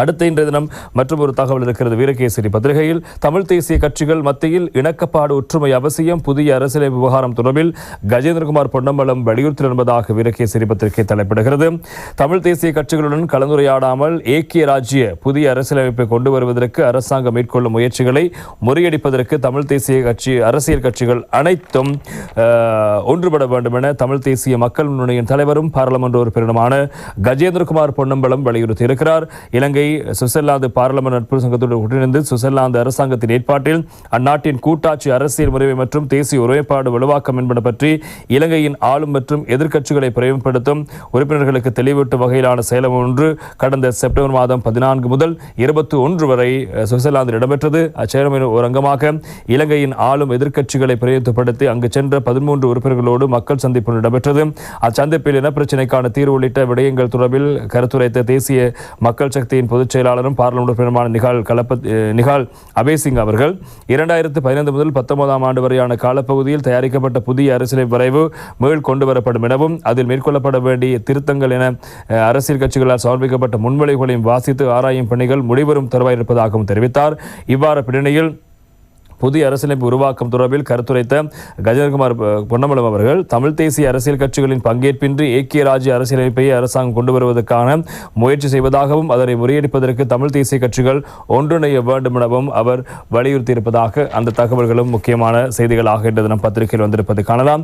அடுத்த இன்றைய தினம் மற்றும் ஒரு தகவல் இருக்கிறது. வீரகேசரி பத்திரிகையில் தமிழ் தேசிய கட்சிகள் மத்தியில் இணக்கப்பாடு ஒற்றுமை அவசியம் புதிய அரசியல் விவகாரம் தொடர்பில் கஜேந்திரகுமார் பொன்னம்பலம் வலியுறுத்தல் என்பதாக வீரகேசரி பத்திரிகை தலைப்பிடுகிறது. தமிழ் தேசிய கட்சிகளுடன் கலந்துரையாடாமல் ஏக்கிய ராஜ்ய புதிய அரசியலமைப்பை கொண்டு வருவதற்கு அரசாங்கம் மேற்கொள்ளும் முயற்சிகளை முறியடிப்பதற்கு தமிழ் தேசிய கட்சி அரசியல் கட்சிகள் அனைத்தும் ஒன்றுபட வேண்டும் என தமிழ் தேசிய மக்கள் முன்னணியின் தலைவரும் பாராளுமன்ற உறுப்பினருமான கஜேந்திரகுமார் பொன்னம்பலம் வலியுறுத்தியிருக்கிறார். இலங்கை சுவிட்சர்லாந்து பாராளுமன்ற நட்பு சங்கத்துடன் ஒன்றிணைந்து சுவிட்சர்லாந்து அரசாங்கத்தின் ஏற்பாட்டில் அந்நாட்டின் கூட்டாட்சி அரசியல் முறைமை மற்றும் தேசிய ஒருமைப்பாடு வலுவாக்கம் என்பன பற்றி இலங்கையின் ஆளும் மற்றும் எதிர்க்கட்சிகளை பிரயோகப்படுத்தும் உறுப்பினர்களுக்கு தெளிவூட்டும் வகையிலான செயலம் ஒன்று கடந்த செப்டம்பர் மாதம் பதினான்கு முதல் இருபத்தி ஒன்று வரை சுவிட்சர்லாந்தில் இடம்பெற்றது. அச்செயலமையின் ஒரு அங்கமாக இலங்கையின் ஆளும் எதிர்க்கட்சிகளை பிரயோகப்படுத்தி அங்கு சென்ற பதிமூன்று உறுப்பினர்களோடு மக்கள் சந்திப்பு இடம்பெற்றது. அச்சந்திப்பில் இனப்பிரச்சினைக்கான தீர்வு உள்ளிட்ட விடயங்கள் தொடர்பில் கருத்துரைத்த தேசிய மக்கள் கட்சியின் பொதுச் செயலாளரும் பார்லமெண்ட் உறுப்பினருமான நிகால் கலப்ப நிகால் அபேசிங் அவர்கள் இரண்டாயிரத்து பதினைந்து முதல் பத்தொன்பதாம் ஆண்டு வரையான காலப்பகுதியில் தயாரிக்கப்பட்ட புதிய அரசியல் வரைவு மீள் கொண்டு வரப்படும் எனவும் அதில் மேற்கொள்ளப்பட வேண்டிய திருத்தங்கள் என அரசியல் கட்சிகளால் சமர்ப்பிக்கப்பட்ட முன்மொழிவுகளையும் வாசித்து ஆராயும் பணிகள் முடிவரும் தருவாயிருப்பதாகவும் தெரிவித்தார். இவ்வாறு பின்னணியில் புதிய அரசியலமைப்பு உருவாக்கம் தொடர்பில் கருத்துரைத்த கஜேந்திரகுமார் பொன்னமலம் அவர்கள் தமிழ் தேசிய அரசியல் கட்சிகளின் பங்கேற்பின்றி ஏக்கிய ராஜ்ய அரசியலமைப்பை அரசாங்கம் கொண்டு வருவதற்கான முயற்சி செய்வதாகவும் அதனை முறியடிப்பதற்கு தமிழ் தேசிய கட்சிகள் ஒன்றிணைய வேண்டும் எனவும் அவர் வலியுறுத்தியிருப்பதாக அந்த தகவல்களும் முக்கியமான செய்திகளாக இன்று தினம் பத்திரிகையில் வந்திருப்பது காணலாம்.